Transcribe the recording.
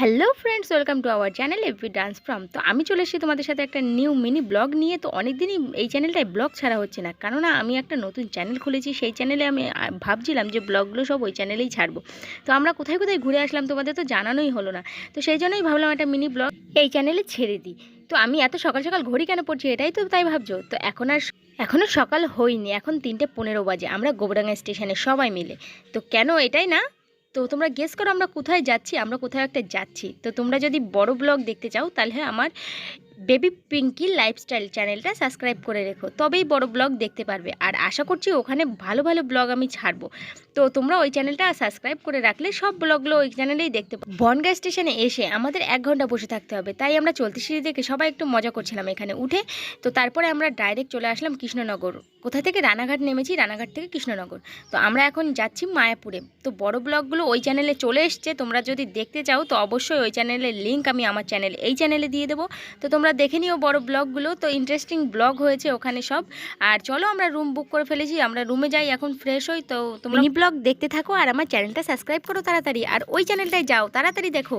Hello friends welcome to our channel every dance from তো আমি চলে এসেছি তোমাদের সাথে একটা নিউ মিনি ব্লগ নিয়ে। তো অনেক দিনই এই চ্যানেলটায় ব্লগ ছাড়া হচ্ছে না। কেননা আমি একটা নতুন চ্যানেল খুলেছি, সেই চ্যানেলে আমি ভাবছিলাম যে ব্লগগুলো সব ওই চ্যানেলেই ছাড়বো। তো আমরা কোথায় কোথায় ঘুরে আসলাম তোমাদের তো জানানোই হলো না। তো সেই জন্যই ভাবলাম একটা মিনি ব্লগ এই চ্যানেলে ছেড়ে দিই। তো আমি এত সকাল সকাল ঘড়ি কেন পড়ছি এটাই তো তাই ভাবছ? তো এখন আর এখনও সকাল হয়নি, এখন তিনটে পনেরো বাজে। আমরা গোবরাঙ্গা স্টেশনে সবাই মিলে। তো কেন এটাই না? তো তোমরা গেস করো আমরা কোথায় যাচ্ছি, আমরা কোথাও একটা যাচ্ছি। তো তোমরা যদি বড় ব্লগ দেখতে চাও, তাহলে আমার বেবি পিঙ্কি লাইফস্টাইল চ্যানেলটা সাবস্ক্রাইব করে রেখো। তবেই বড় ব্লগ দেখতে পারবে। আর আশা করছি ওখানে ভালো ভালো ব্লগ আমি ছাড়বো। তো তোমরা ওই চ্যানেলটা সাবস্ক্রাইব করে রাখলে সব ব্লগগুলো ওই চ্যানেলেই দেখতে পাবো বনগা স্টেশনে এসে আমাদের এক ঘণ্টা বসে থাকতে হবে। তাই আমরা চলতি সিঁড়ি দেখে সবাই একটু মজা করছিলাম এখানে উঠে। তো তারপরে আমরা ডাইরেক্ট চলে আসলাম কৃষ্ণনগর। কোথা থেকে? রানাঘাট নেমেছি, রানাঘাট থেকে কৃষ্ণনগর। তো আমরা এখন যাচ্ছি মায়াপুরে। তো বড় ব্লগগুলো ওই চ্যানেলে চলে এসছে। তোমরা যদি দেখতে চাও, তো অবশ্যই ওই চ্যানেলের লিঙ্ক আমি আমার চ্যানেল, এই চ্যানেলে দিয়ে দেবো। তো তোমরা দেখে নিও বড় ব্লগগুলো। তো ইন্টারেস্টিং ব্লগ হয়েছে ওখানে সব। আর চলো আমরা রুম বুক করে ফেলেছি, আমরা রুমে যাই, এখন ফ্রেশ হই, তো তোমরা ব্লগ দেখতে থাকো আর আমার চ্যানেলটা সাবস্ক্রাইব করো তাড়াতাড়ি। আর ওই চ্যানেলটায় যাও, তাড়াতাড়ি দেখো।